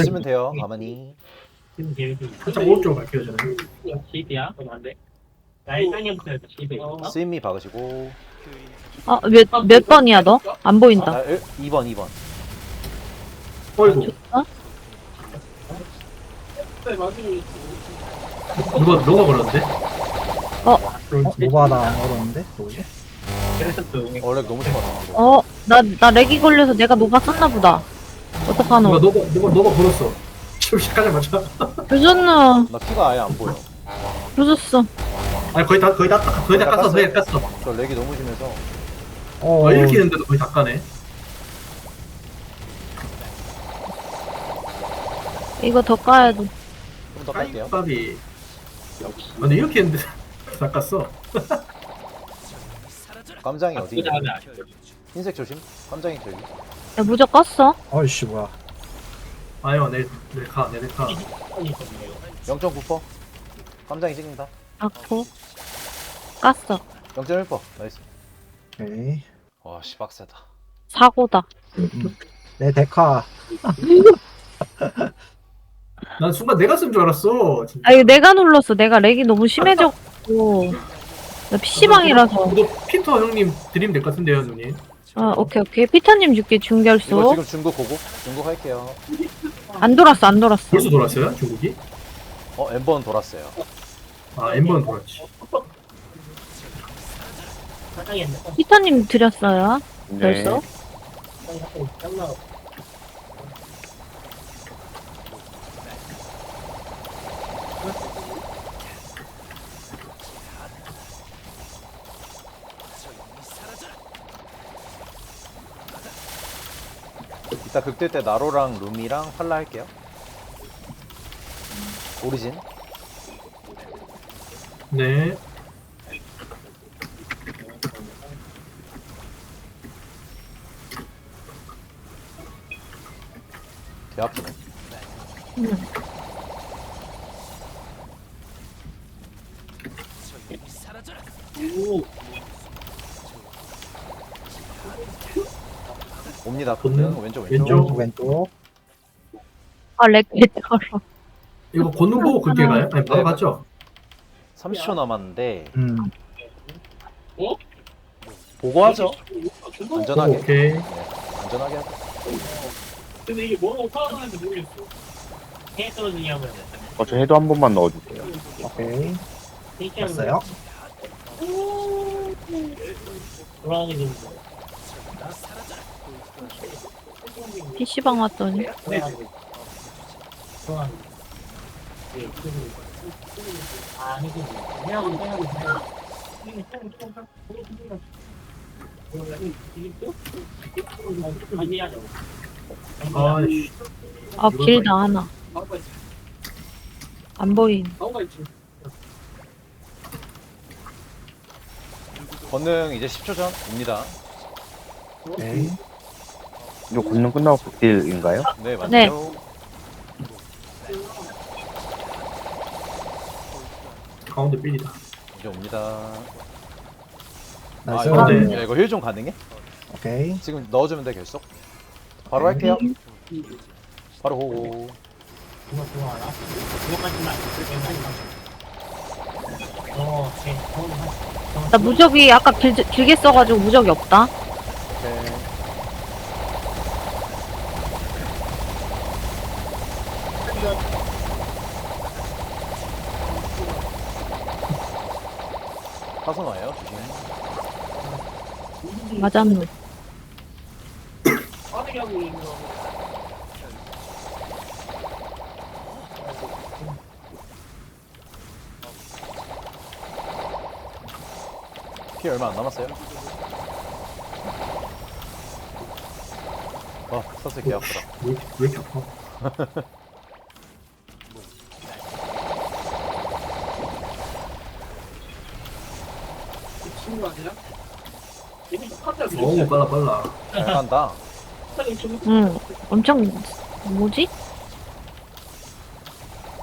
있으면 돼요. 가만히. 계획이 살짝 오른쪽으로 갈게요 저는 10이야? 그럼 안 돼? 나 1학년부터 10에 있어? 스윗미 박으시고. 어, 몇, 몇 번이야, 너? 안 보인다. 아, 2번, 2번. 어이구 어? 누가 누가 걸었는데? 어? 노바다 안 걸었는데? 저기? 그래서 또 어, 렉 너무 심하다. 어, 나, 나 렉이 걸려서 내가 노바 썼나 보다. 누가 어떡하노? 너가 너가 너가 걸었어 시까지 맞춰 조졌노. 나 피가 아예 안 보여. 조졌어. 아니 거의 다 거의 다 깠- 거의 다 깠어 거의 다 깠어 저 렉이 너무 심해서. 어, 어 이렇게 했는데도 거의 다 까네 이거 더 까야 돼. 좀 더 깔게요. 까비 근데 이렇게 했는데 다 깠어 깜장이 어디 있냐? 흰색 조심. 깜장이 저기. 야, 무적 껐어? 어이씨, 뭐야. 아유 내내가 내내가 0.9%. 깜장이 찍는다. 아고. 깠어. 0.1%. 나이스. 오케이. 와, 씨, 빡세다. 사고다. 내 데카. 난 순간 내가 쓴 줄 알았어 진짜. 아, 이거 내가 눌렀어. 내가 렉이 너무 심해졌고. 나 PC방이라서. 이거 피터 형님 드리면 될것 같은데요 누님 아, 오케이, 오케이. 피터님 줄게, 이거 중결수. 지금 중국 고고? 중국 할게요. 안 돌았어, 안 돌았어. 벌써 돌았어요 중국이? 어, 엠버는 돌았어요. 아 엠버는 돌았지 피터님 드렸어요. 벌써? 이따 극딜 때 나로랑 루미랑 팔라 할게요. 오리진. 네 개 아프네. 옵 니다. 본능. 본능 왼쪽 왼쪽. 왼쪽. 왼쪽, 왼쪽. 아, 렉 개쩔어. 이거 권능 보고 그렇게 가요? 아니 바로 갔죠? 30초 남았는데 음. 보고 하죠. 안전하게. 오케이 네, 안전하게 하죠. 근데 이게 뭐라고 파악하는지 모르겠어. 해 떨어지냐면 어, 저 해도 한 번만 넣어주세요. 오케이. 됐어요? 돌아가게 되는 거. PC방 왔더니. 네, 그리고 아, 아니지. 해하고 해하고 아이씨 아, 길다, 하나. 안 보인. 권능 이제 10초 전 옵니다. 오케이. 이거 권능 끝나고 극딜인가요? 네, 맞죠. 네. 가운데 삘이다 이제 옵니다. 나이스. 아, 이거, 네. 야, 이거 힐 좀 가능해? 오케이. 지금 넣어주면 돼 결속. 바로 할게요. 바로 호고. 그거 그거 알아? 그거까지는 안 돼. 어, 네. 어, 나 무적이 아까 길, 길게 써가지고 무적이 없다. 오케이. 사선 와요 조심. 맞았노. 피 얼마 안 남았어요. 어, 서스 개 아프다. 왜, 이렇게- 왜 이렇게 아파 친구 아니야? 얘는 카드 어우 빨라 빨라 잘 간다. 응. 엄청, 뭐지?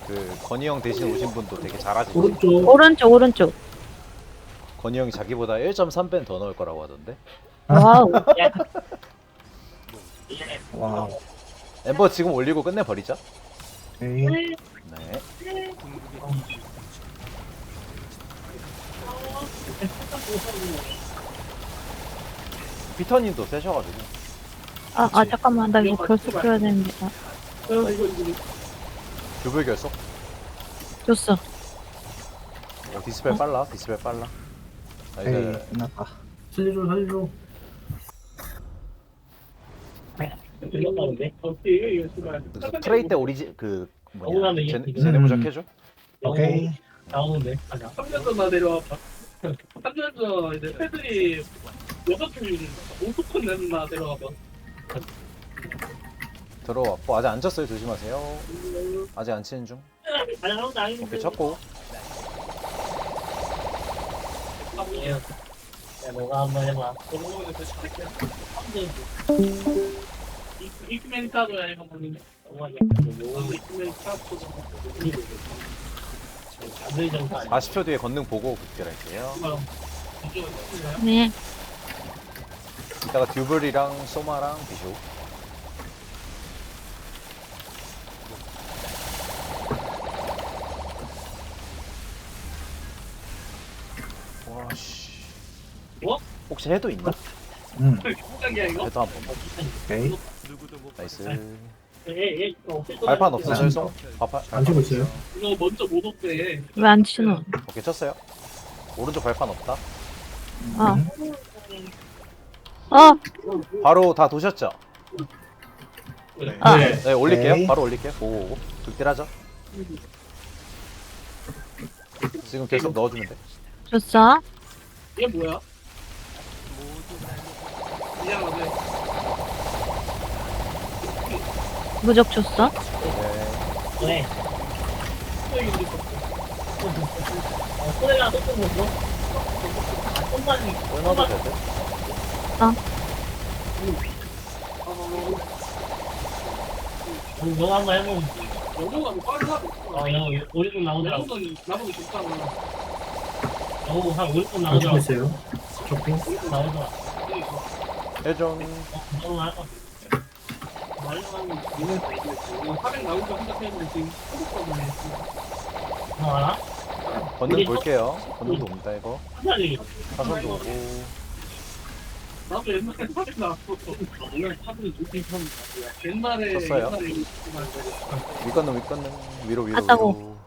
그 건희 형 대신 오신 분도 되게 잘하시지. 오른쪽 오른쪽, 오른쪽. 건희 형이 자기보다 1.3배 더 넣을 거라고 하던데. 와우. 야, 와우. 엠버 지금 올리고 끝내 버리죠 오케이. 네 피터님도 세셔가지고. 아, 아 잠깐만. 나 이거 결속 줘야 되는데. 아, 이거 이거 이거 교불 결속 줬어. 어, 디스펠 빨라 디스펠 빨라. 아. 이제 끝났다. 살려줘 살려줘. 들렸다는데? 어떻게 이거 수가 그래서 트레이 때 오리지 그 뭐냐. 억울하네, 제- 이거. 제네 무적 해줘? 오케이. 나오는데 아니야. 3년 전나 내려와 봐 3년 전 이제 패들이 여섯 팀이 5토큰 냈나 내려와봐. 들어왔고 아직 안 쳤어요. 조심하세요. 아직 안 치는 중. 아니 아무도 아닌데. 오케이 쳤고. 야 너가 한번 해봐. 이크맨 카드야 이거 보는데 이크맨 카드 안될 정도 아니야? 40초 뒤에 건능 보고 극딜할게요? 네 이따가 듀블이랑 소마랑 비쇼 와씨. 뭐? 혹시 해도 있나? 응. 생각이야 이거? 해도 한번 오케이. 나이스. 얘얘 없을 거야. 발판 없어 설송 발판. 안 치고 있어요? 이거 먼저 못 없대. 왜 안 치노? 오케이 쳤어요. 오른쪽 발판 없다. 아 어, 바로 다 도셨죠? 아. 네 올릴게요 오케이. 바로 올릴게요 오오오 극딜하죠 지금 계속 넣어주면 돼 줬어 얘 뭐야? 무적 줬어 네. 왜? 어, 소리가 조금 먹어? 아, 손만이 끊어도 되죠? 너 한번 해보면 영어가 뭐 빨라 어 영어 오리분 나오더라고 나보고 좋잖아 영어 한 오리분 안 치고 나오더라고 있어요 쇼핑 나오더라 해좀 너무 할 거. 말로만 이거 400 나올 거 생각했는데 지금 한국거든요. 너 알아? 건능 볼게요 건능도 옵니다 이거 한 살이. 사선도 오고 나도 옛날에 400 나왔어. 원래 차들이 좋긴 한 옛날에 쳤어요? 옛날에 윗건능 윗건능 위로 위로 갔다고.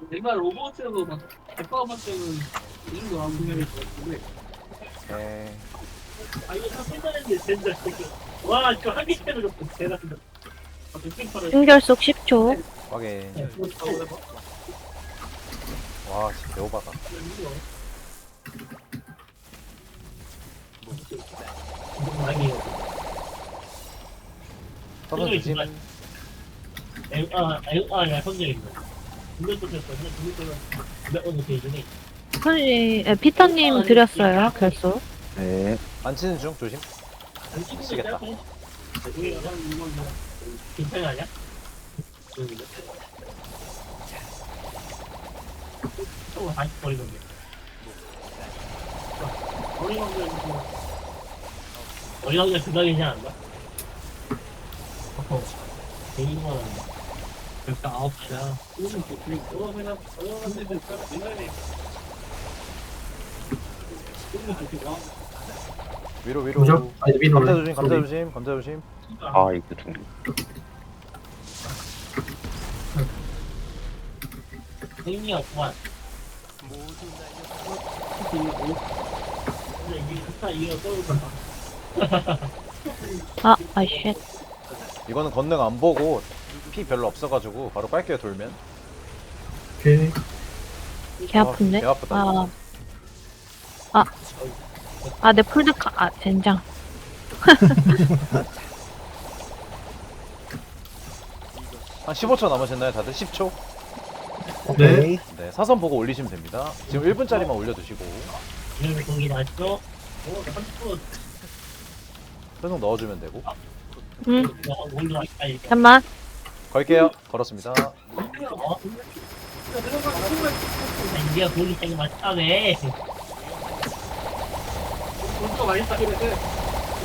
위로 옛날 오버워치에서 막 백과만 때는 이 정도 안 보내는 거 같은데. 네. 아 이거 다 생각했는데 진짜 와 이거 한개 때문에 대단하다. 아, 백핑파를 신결속 10초 확인 네. 와 진짜 개오바다 아니에요. 사선 조심 아, 아, 아, 야, 있네. 분명 떴었거든요. 분명 떴었는데, 몇 대주니. 선지 에, 피터님 드렸어요 결속 네. 안 치는 중 조심 안 찍으면 미치겠다. 짧고. 뭐, 괜찮아, 아니야? 저거 다시 게 뭐. 게 그다음이지 않나? 어, 개인만 한다. 그러니까 아홉 시야. 오늘 그냥 어 그냥 어 근데 그 옛날에 오늘 그렇게 와. 위로 위로 무적 아니 위로 감자 조심 감자 조심 감자 조심 아, 이거 중. 의미 없구만. 근데 이게 진짜 이거 떨어진다. 아 아이쉣 이거는 건능 안 보고 피 별로 없어가지고 바로 빨게요 돌면. 오케이. 개 아픈데? 개 아프다. 아아 내 풀드카 아 젠장. 한 15초 남으셨나요 다들? 10초? 오케이. 네 사선 보고 올리시면 됩니다. 지금 1분짜리만 올려두시고. 공기 났죠? 오, 30분. 설정 넣어주면 되고 응 잠만 걸게요 걸었습니다 어? 이게 공기 되게 많다네.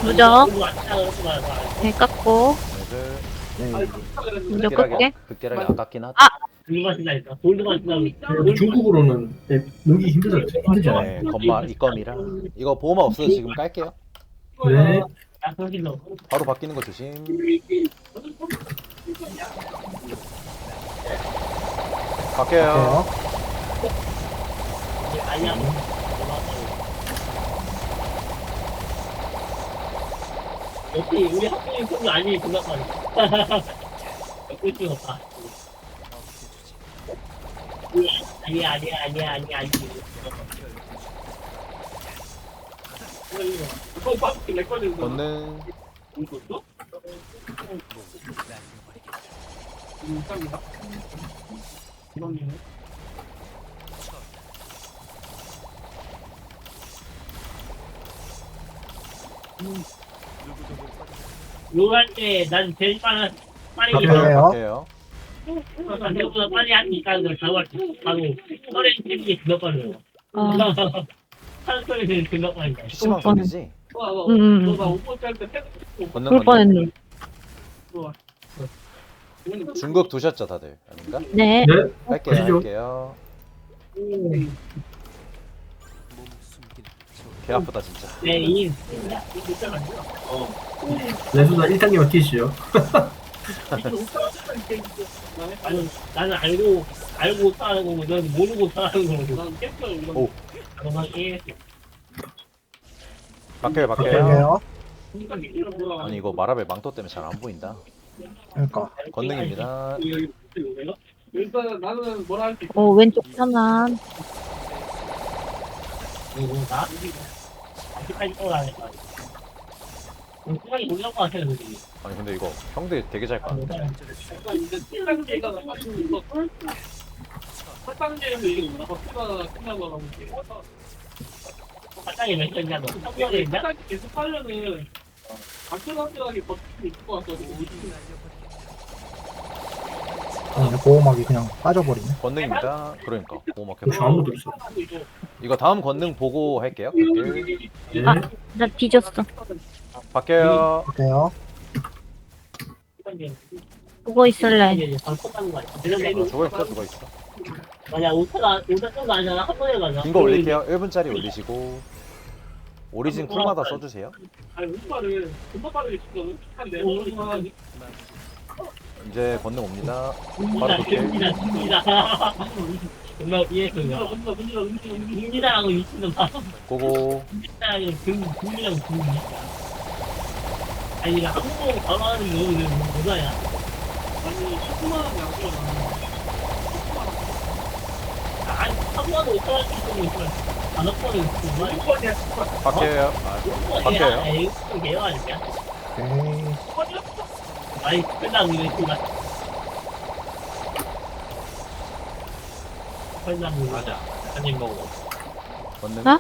무적. 네, 깎고. 얘들 네. 무적 극딜하게 끌게. 극딜하게 아깝긴 하다. 아! 중국으로는 네, 넘기 힘들다 힘들잖아요. 네, 건마 이껌이라 이거 보호막 없어서 지금 깔게요. 네. 너. 바로 바뀌는 거 조심. 바뀌어요. 아니야. 역시 우리 학교의 꿈이 아니 그것만. 꿀팁 없다. 아니야 아니야 아니야 아니야 아니야. 이거는 요할 때난 제일 빠른 빠르게 바뀌어요. 바뀌어요. 내보다 빨리 하니까 그걸 바로 바로 뛰는 게 그거 빠르요. 아, 소리는 그거 빠르다. PC방 소리지? 너나 짤때 걷는 그럴. 뻔했네. 중국 두셨죠 다들 아닌가? 네. 네. 할게요 가시죠. 할게요. 개 아프다 진짜. 네, 이 내수다 1단계만 뛰시죠. 나는 나는 알고 알고 따는 거고 넌 모르고 따는 거고. 난 깼어 오. 이거. 바뀌어요 바뀌어요. 갈게요. 아니 이거 마라벨 망토 때문에 잘 안 보인다. 그러니까. 건능입니다. 일단 나는 뭐라 할게 어, 왼쪽 편안. 나 아직까지 떠나야 거 생각이 몰라고 하셔야 되지. 아니 근데 이거 형들 되게 잘 까는데. 약간 이제 1단계가 사실 이거 8단계에서 이게 뭔가 버스가 끝나고 갑자기 몇 년이야 너? 3년인가? 계속 하려면 안전하게 버틸 수 있을 것 같아서 아니, 보호막이 그냥 빠져버리네. 건능입니다. 그러니까 보호막 저 해봐. 아무것도 없어. 이거 다음 건능 보고 할게요. 네. 아. 나 뒤졌어. 바뀌어요. 갈게요. 보고 있을래. 어, 죽어 있어 죽어 있어. 만약 5차가 5차 정도 아니잖아 한 번에 가자 긴거 올릴게요. 1분짜리 올리시고 오리진 쿨마다 써주세요. 아니 우파를 금방 빠르게 진짜 한데 이제 건능 옵니다. 옵니다 됩니다 됩니다 정말 이해했어요 옵니다라고 미치는 봐 고고. 옵니다라고 금이랑 금이 아니 이거 한국 바로 하는 거 뭐야? 아니 19만 원 양쪽 아니 한번도 못 따라줄 수도 있지만 다섯 번은 정말 바뀌어요. 아, 바뀌어요. 에이 개요 아니야? 오케이. 아니 끝나고 이거 있구나 끝나고 맞아. 한입 먹어. 건능. 어?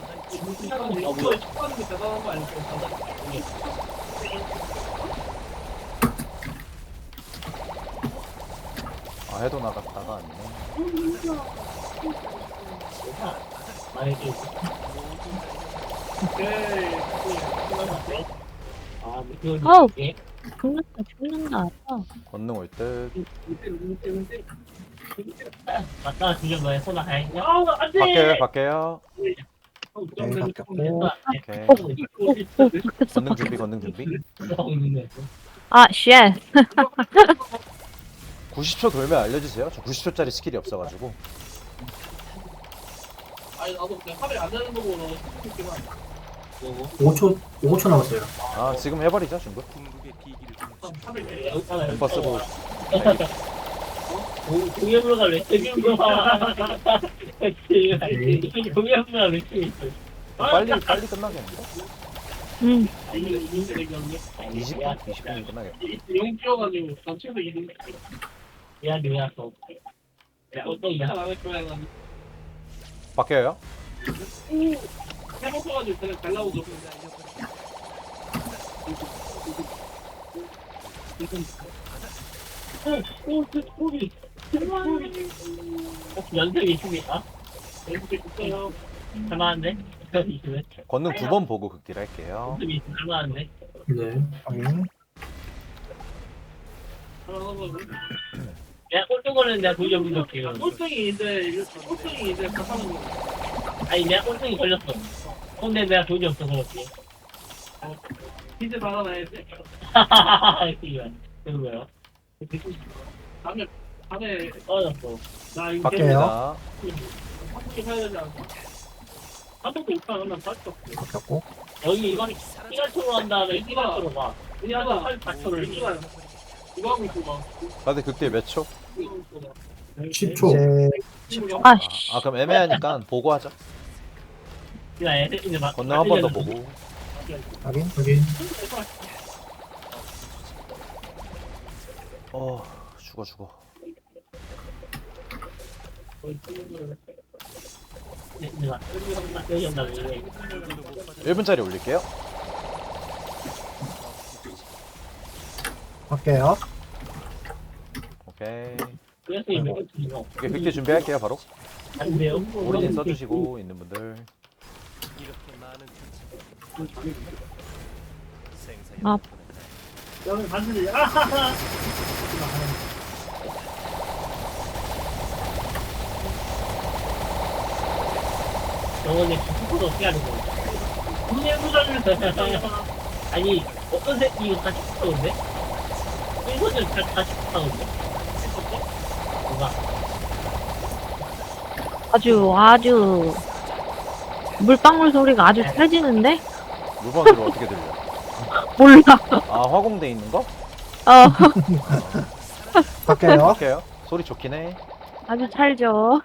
아 해도 나갔다가 아니네. 아우. 죽는다, 죽는다. 아, 건능 올 듯. 맞다 지금 너의 손 아야 아 안돼 바뀌어요 바뀌어요. 네, 바뀌었고. 오케이. 오, 바뀌었어, 건능 바뀌었어. 준비 건능 준비. 아, 쉣. 90초 돌면 알려주세요. 저 90초짜리 스킬이 없어가지고. 아니 나도 그냥 카메라 안 되는 거고 너 5초 5초 남았어요. 아 지금 해버리죠 중국. 엠버 쓰고 동해물가 왜 책임져 동해물가 왜 책임져 빨리 빨리 끝나겠는데? 응. 20분 20분이 끝나겠다. 용 뛰어가지고 단체도 이 내가 또 야, 어떤 야, 바뀌어요. 해먹어가지고 그냥 잘 나오죠. 오, 오, 그 소리. 혹시 연습이 있습니까? 연습이 있어요. 잘만한데? 있으면 건능 두 번 보고 극딜 할게요. 연습이 잘만한데? 네. 확인. 내가 꼴등거리는 내가 돌려 부족해요. 꼴등이 이제 꼴등이 이제 거. 아니 내가 꼴등이 걸렸어. 근데 내가 돈이 없어 그렇지. 이제 받아놔야지. 이거 그거요. 다음에 다음에 떨어졌어. 나 이거 바뀌어요. 한국에 사야 되지? 한국도 있다 그러면 살수 없어. 바뀌었고. 여기 이거 시간초로 한 다음에 시간초로 봐. 그냥 한 8초를 이거 이거 하고 있어 봐. 다들 극딜 몇 초? 이거 하고 있어 봐. 10초. 이제 아씨. 아 그럼 애매하니까 보고 하자 그냥 애들 이제 막 건능 한번 더 보고 확인. 확인. 어 죽어 죽어 여기 온다고 1분짜리 올릴게요 할게요. 오케이 그래서 이거 오케이 극딜 준비할게요 바로 안 돼요. 오리진 써주시고 있는 분들 여기 반드시 아하하. 저번에 기프도 어떻게 하는 거야? 분명 부자를 아니 어떤 새끼 이거 다 싶었는데? 이거는 다다 싶었는데? 뭐가? 아주 아주 물방울 소리가 아주 찰지는데? 물방 소리 어떻게 들려? 몰라. 아 화공돼 있는 거? 어 할게요. 할게요 소리 좋긴 해 아주 찰져.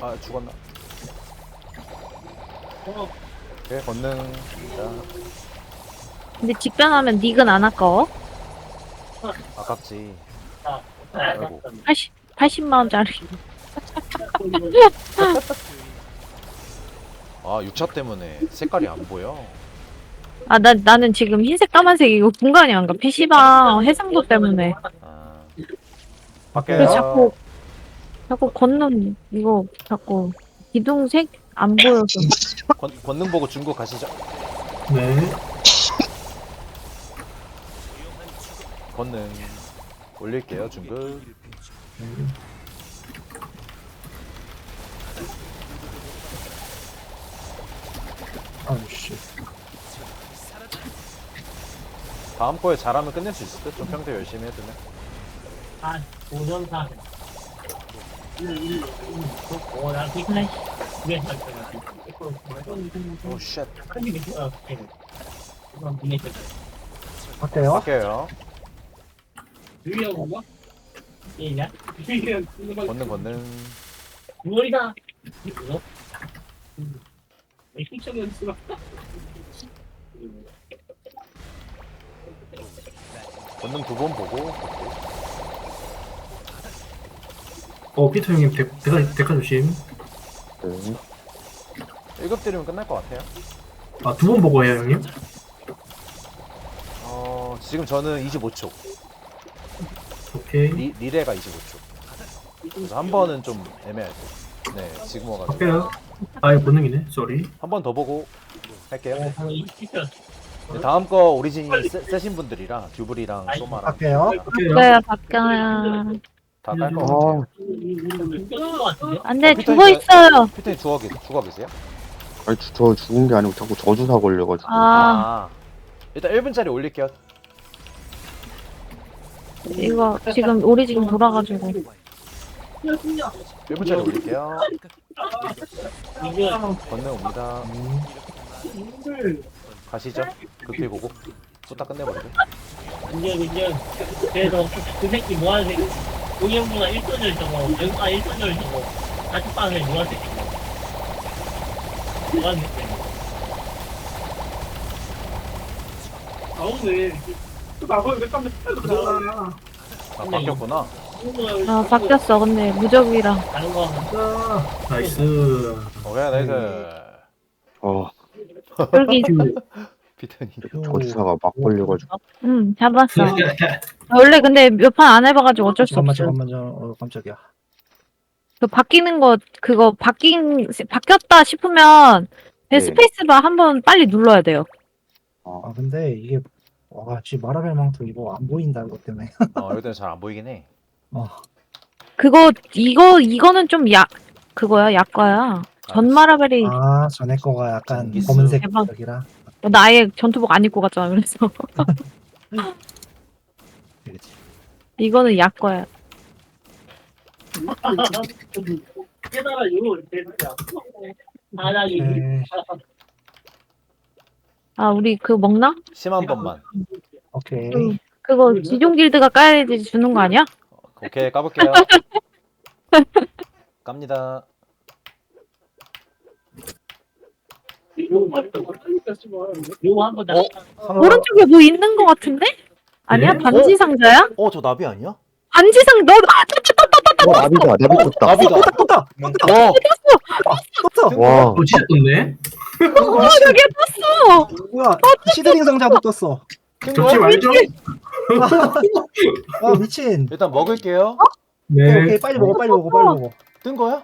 아 죽었나? 건능 자 근데 직변하면 닉은 안 아까워? 아깝지 아, 아이고. 80 80만 원짜리. 아 6차 때문에 색깔이 안 보여 아, 나, 나는 지금 흰색, 까만색 이거 공간이 안 가. PC방 해상도 때문에. 아 그래서 바뀌어요 자꾸, 자꾸 걷는, 이거 자꾸 기둥색 안 보여서. 건, 권능 보고 중국 가시죠 네. 권능 올릴게요 중국 아우씨. 다음 거에 잘하면 끝낼 수 있을 듯 좀 평소 열심히 해두면 아, 오전사. 어, 나 되게 아이씨. 그게 오쉣. 분해 될 할게요. 바뀌어요 권능 권능. 머리가 이거? 픽션 연수가 권능 두번 보고. 어, 피터 형님 데, 데카, 데카 조심. 네. 1급 때리면 끝날 것 같아요 아, 두 번 보고 해요, 형님? 어 지금 저는 25초 오케이. 리, 리레가 25초 그래서 한 번은 좀 애매할 듯 네 지금 와가지고 할게요. 아, 이거 본능이네. 쏘리. 한 번 더 보고 할게요 피션. 네, 다음 거 오리진이 세, 세신 분들이랑 듀블이랑 소마랑 할게요. 할게요. 바뀌어야 바뀌어야. 다깔거 아, 같아요? 안 돼, 피터 죽어 있어요. 피터님 죽어, 계, 죽어 계세요? 아니, 저, 저 죽은 게 아니고 자꾸 저주사 걸려가지고. 아, 아 일단 1분짜리 올릴게요 이거 지금 우리 지금 돌아가지고. 1분짜리 올릴게요 건능 옵니다 가시죠 극딜 보고 쏟다. 그래서 그 새끼 뭐하는 새끼? 용영구가 1돈을 저거, 영가 1돈을 저거, 같이 빵을 뭐하는 새끼? 뭐하는 새끼? 나오네. 나도 왜 깜짝 놀랐잖아. 아 바뀌었구나 아, 바뀌었어. 근데 무적이라. 다른 거 아, 나이스. 오케이 나이스 어, 여기 피터님. 저주사가 막 걸려가지고. 응 잡았어. 아, 원래 근데 몇 판 안 해봐가지고 어쩔 수 잠깐만 없어. 잠깐만 저 어, 깜짝이야. 그 바뀌는 거 그거 바뀐 바뀌었다 싶으면 네. 스페이스바 한번 빨리 눌러야 돼요. 아 근데 이게 와 지금 마라벨 망토 이거 안 보인다 이것 때문에. 어, 여기는 잘안 보이긴 해. 어. 그거 이거 이거는 좀 약 그거야 약과야. 전 마라벨이 아 전에 거가 약간 전기수. 검은색 대박. 여기라. 나 아예 전투복 안 입고 갔잖아 그래서 그렇지. 이거는. 바닥이 네, 아 우리 그 먹나? 심한 번만. 오케이. 응. 그거 지존 길드가 까야지 주는 거 아니야? 오케이, 까볼게요. 깝니다. 한번 다. 어? 오른쪽에 뭐 있는 거 같은데? 아니야 네? 반지 상자야? 어, 저 나비 아니야? 반지 상 너. 아, 어, 나비다, 나비 떴다. 나비다. 떴다. 어, 떴어. 와, 어 진짜 떴네 어 저게 떴어. 뭐야? 시드링 상자도 떴어. 뜬 접지 거야? 말죠 아 미친. 일단 먹을게요. 오케이, 네 오케이 빨리 먹어 빨리 먹어 빨리 먹어. 뜬 거야?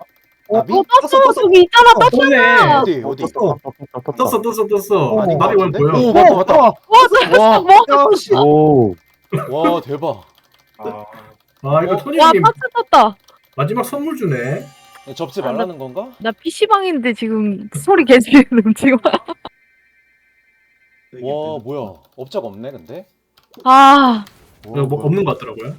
어, 나비? 어 떴어 저기 있잖아 떴어. 떴네 어디, 어디? 떴어. 떴어 떴어 떴어 어, 나비 원? 보여 오, 맞다, 맞다. 어, 와, 뭐? 야, 씨. 오, 와, 대박. 아 이거 와 토니님 박스 떴다. 마지막 선물 주네 접지 아, 나- 말라는 건가? 나 PC방인데 지금 소리 개지르는 지금. 와, 뭐야. 업자가 없네, 근데? 아 와, 뭐 뭐야. 없는 것 같더라고요